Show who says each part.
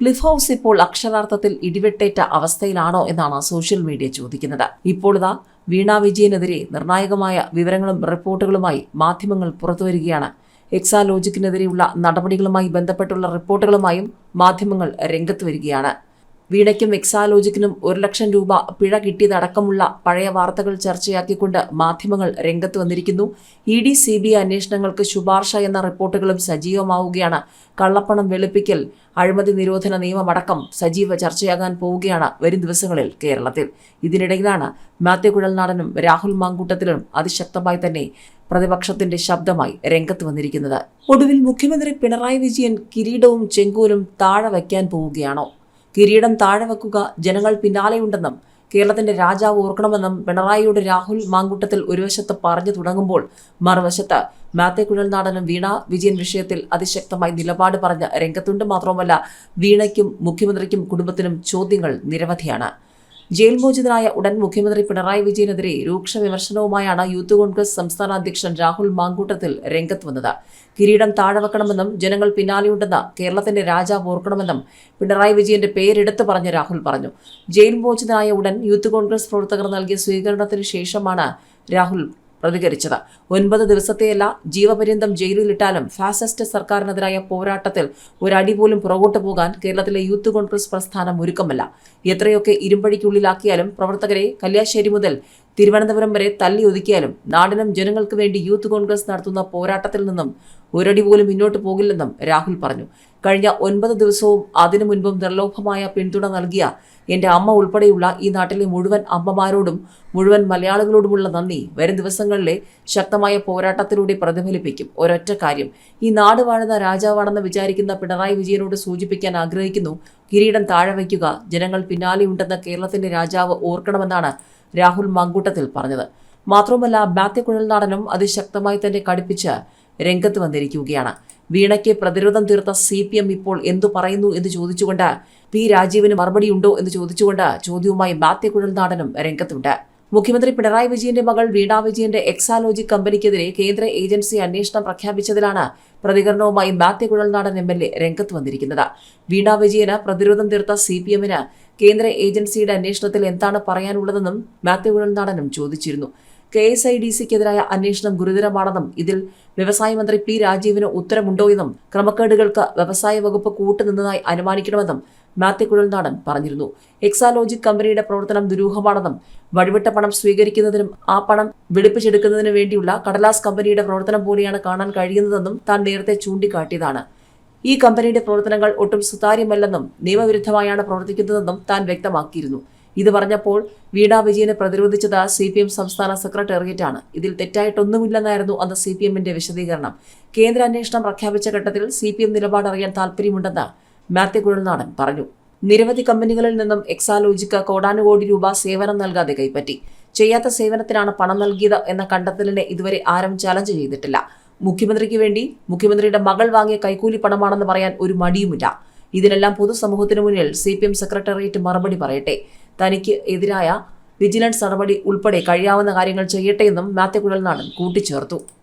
Speaker 1: Cliff house ഇപ്പോൾ അക്ഷരാർത്ഥത്തിൽ ഇടിവെട്ടേറ്റ അവസ്ഥയിലാണോ എന്നാണ് സോഷ്യൽ മീഡിയ ചോദിക്കുന്നത്. ഇപ്പോൾ വീണ വിജയനെതിരെ നിർണായകമായ വിവരങ്ങളും റിപ്പോർട്ടുകളുമായി മാധ്യമങ്ങൾ പുറത്തുവരികയാണ്. എക്സാലോജിക്കിനെതിരെയുള്ള നടപടികളുമായി ബന്ധപ്പെട്ടുള്ള റിപ്പോർട്ടുകളുമായും മാധ്യമങ്ങൾ രംഗത്ത് വരികയാണ്. വീണയ്ക്കും എക്സാലോജിക്കിനും ഒരു ലക്ഷം രൂപ പിഴ കിട്ടിയതടക്കമുള്ള പഴയ വാർത്തകൾ ചർച്ചയാക്കിക്കൊണ്ട് മാധ്യമങ്ങൾ രംഗത്ത് വന്നിരിക്കുന്നു. ഇ ഡി സി ബി അന്വേഷണങ്ങൾക്ക് ശുപാർശ എന്ന റിപ്പോർട്ടുകളും സജീവമാവുകയാണ്. കള്ളപ്പണം വെളുപ്പിക്കൽ അഴിമതി നിരോധന നിയമമടക്കം സജീവ ചർച്ചയാകാൻ പോവുകയാണ് വരും ദിവസങ്ങളിൽ കേരളത്തിൽ. ഇതിനിടയിലാണ് മാത്യു കുഴൽനാടനും രാഹുൽ മാങ്കൂട്ടത്തിലും അതിശക്തമായി തന്നെ പ്രതിപക്ഷത്തിന്റെ ശബ്ദമായി രംഗത്ത് വന്നിരിക്കുന്നത്. ഒടുവിൽ മുഖ്യമന്ത്രി പിണറായി വിജയൻ കിരീടവും ചെങ്കോലും താഴെ വയ്ക്കാൻ പോവുകയാണോ? കിരീടം താഴെ വെക്കുക ജനങ്ങൾ പിന്നാലെയുണ്ടെന്നും കേരളത്തിന്റെ രാജാവ് ഓർക്കണമെന്നും പിണറായിയുടെ രാഹുൽ മാങ്കൂട്ടത്തിൽ ഒരു വശത്ത് പറഞ്ഞു തുടങ്ങുമ്പോൾ മറുവശത്ത് മാത്യു കുഴൽനാടനും വീണ വിജയൻ വിഷയത്തിൽ അതിശക്തമായി നിലപാട് പറഞ്ഞ രംഗത്തുണ്ട് മാത്രവുമല്ല വീണയ്ക്കും മുഖ്യമന്ത്രിക്കും കുടുംബത്തിനും ചോദ്യങ്ങൾ നിരവധിയാണ്. ജയിൽ മോചിതനായ ഉടൻ മുഖ്യമന്ത്രി പിണറായി വിജയനെതിരെ രൂക്ഷ വിമർശനവുമായാണ് യൂത്ത് കോൺഗ്രസ് സംസ്ഥാന അധ്യക്ഷൻ രാഹുൽ മാങ്കൂട്ടത്തിൽ രംഗത്ത് വന്നത്. കിരീടം താഴവെക്കണമെന്നും ജനങ്ങൾ പിന്നാലെയുണ്ടെന്ന് കേരളത്തിന്റെ രാജാവ് ഓർക്കണമെന്നും പിണറായി വിജയന്റെ പേരെടുത്തു പറഞ്ഞ് രാഹുൽ പറഞ്ഞു. ജയിൽ മോചിതനായ ഉടൻ യൂത്ത് കോൺഗ്രസ് പ്രവർത്തകർ നൽകിയ സ്വീകരണത്തിന് ശേഷമാണ് രാഹുൽ പ്രതികരിച്ചത്. ഒൻപത് ദിവസത്തെയല്ല ജീവപര്യന്തം ജയിലിലിട്ടാലും ഫാസിസ്റ്റ് സർക്കാരിനെതിരായ പോരാട്ടത്തിൽ ഒരടി പോലും പുറകോട്ട് പോകാൻ കേരളത്തിലെ യൂത്ത് കോൺഗ്രസ് പ്രസ്ഥാനം ഒരുക്കമല്ല. എത്രയൊക്കെ ഇരുമ്പഴിക്കുള്ളിലാക്കിയാലും പ്രവർത്തകരെ കല്യാശ്ശേരി മുതൽ തിരുവനന്തപുരം വരെ തല്ലി ഒതുക്കിയാലും നാടിനും ജനങ്ങൾക്ക് വേണ്ടി യൂത്ത് കോൺഗ്രസ് നടത്തുന്ന പോരാട്ടത്തിൽ നിന്നും ഒരടി പോലും മുന്നോട്ട് പോകില്ലെന്നും രാഹുൽ പറഞ്ഞു. കഴിഞ്ഞ ഒൻപത് ദിവസവും അതിനു മുൻപും നിർലോഭമായ പിന്തുണ നൽകിയ എന്റെ അമ്മ ഉൾപ്പെടെയുള്ള ഈ നാട്ടിലെ മുഴുവൻ അമ്മമാരോടും മുഴുവൻ മലയാളികളോടുമുള്ള നന്ദി. വരും ദിവസങ്ങളിലെ ശക്തമായ പോരാട്ടത്തിലൂടെ പ്രതിഫലിപ്പിക്കും. ഒരൊറ്റ കാര്യം ഈ നാട് വാഴുന്ന രാജാവാണെന്ന് വിചാരിക്കുന്ന പിണറായി വിജയനോട് സൂചിപ്പിക്കാൻ ആഗ്രഹിക്കുന്നു. കിരീടം താഴെ വയ്ക്കുക. ജനങ്ങൾ പിന്നാലെയുണ്ടെന്ന കേരളത്തിന്റെ രാജാവ് ഓർക്കണമെന്നാണ് രാഹുൽ മങ്കൂട്ടത്തിൽ പറഞ്ഞത്. മാത്രവുമല്ല മാത്യു കുഴൽനാടനും അതിശക്തമായി തന്നെ കടുപ്പിച്ച് രംഗത്ത് വന്നിരിക്കുകയാണ്. വീണയ്ക്ക് പ്രതിരോധം തീർത്ത സി പി എം ഇപ്പോൾ എന്തു പറയുന്നു എന്ന് ചോദിച്ചുകൊണ്ട് പി രാജീവിന് മറുപടിയുണ്ടോ എന്ന് ചോദിച്ചുകൊണ്ട് ചോദ്യവുമായി മാത്യു കുഴൽനാടനും രംഗത്തുണ്ട്. മുഖ്യമന്ത്രി പിണറായി വിജയന്റെ മകൾ വീണ വിജയന്റെ എക്സാലോജി കമ്പനിക്കെതിരെ കേന്ദ്ര ഏജൻസി അന്വേഷണം പ്രഖ്യാപിച്ചതിലാണ് പ്രതികരണവുമായി Mathew Kuzhalnadan M L A രംഗത്ത് വന്നിരിക്കുന്നത്. വീണ വിജയന് പ്രതിരോധം തീർത്ത സി പി എമ്മിന് കേന്ദ്ര ഏജൻസിയുടെ അന്വേഷണത്തിൽ എന്താണ് പറയാനുള്ളതെന്നും മാത്യു കുഴൽനാടനും ചോദിച്ചിരുന്നു. കെ എസ് ഐ ഡി സിക്കെതിരായ അന്വേഷണം ഗുരുതരമാണെന്നും ഇതിൽ വ്യവസായ മന്ത്രി പി രാജീവിന് ഉത്തരമുണ്ടോ എന്നും ക്രമക്കേടുകൾക്ക് വ്യവസായ വകുപ്പ് കൂട്ടുനിന്നതായി അനുമാനിക്കണമെന്നും മാത്യു കുഴൽനാടൻ പറഞ്ഞിരുന്നു. എക്സാലോജിക് കമ്പനിയുടെ പ്രവർത്തനം ദുരൂഹമാണെന്നും വഴിവിട്ട പണം സ്വീകരിക്കുന്നതിനും ആ പണം വെളുപ്പിച്ചെടുക്കുന്നതിനു വേണ്ടിയുള്ള കടലാസ് കമ്പനിയുടെ പ്രവർത്തനം പോലെയാണ് കാണാൻ കഴിയുന്നതെന്നും താൻ നേരത്തെ ചൂണ്ടിക്കാട്ടിയതാണ്. ഈ കമ്പനിയുടെ പ്രവർത്തനങ്ങൾ ഒട്ടും സുതാര്യമല്ലെന്നും നിയമവിരുദ്ധമായാണ് പ്രവർത്തിക്കുന്നതെന്നും താൻ വ്യക്തമാക്കിയിരുന്നു. ഇത് പറഞ്ഞപ്പോൾ വീണ വിജയനെ പ്രതിരോധിച്ചത് സി പി എം സംസ്ഥാന സെക്രട്ടേറിയറ്റാണ്. ഇതിൽ തെറ്റായിട്ടൊന്നുമില്ലെന്നായിരുന്നു അന്ന് സി പി എമ്മിന്റെ വിശദീകരണം. കേന്ദ്ര അന്വേഷണം പ്രഖ്യാപിച്ച ഘട്ടത്തിൽ സി പി എം നിലപാട് അറിയാൻ താൽപ്പര്യമുണ്ടെന്ന് മാത്യു കുഴൽനാടൻ പറഞ്ഞു. നിരവധി കമ്പനികളിൽ നിന്നും എക്സാലോജിക്ക് കോടാനുകോടി രൂപ സേവനം നൽകാതെ കൈപ്പറ്റി. ചെയ്യാത്ത സേവനത്തിനാണ് പണം നൽകിയത് എന്ന കണ്ടെത്തലിനെ ഇതുവരെ ആരും ചലഞ്ച് ചെയ്തിട്ടില്ല. മുഖ്യമന്ത്രിക്ക് വേണ്ടി മുഖ്യമന്ത്രിയുടെ മകൾ വാങ്ങിയ കൈക്കൂലി പണമാണെന്ന് പറയാൻ ഒരു മടിയുമില്ല. ഇതിനെല്ലാം പൊതുസമൂഹത്തിനു മുന്നിൽ സി പി എം സെക്രട്ടേറിയറ്റ് മറുപടി പറയട്ടെ. തനിക്ക് എതിരായ വിജിലൻസ് നടപടി ഉൾപ്പെടെ കഴിയാവുന്ന കാര്യങ്ങൾ ചെയ്യട്ടെ എന്നും മാത്യു കുഴൽനാടൻ കൂട്ടിച്ചേർത്തു.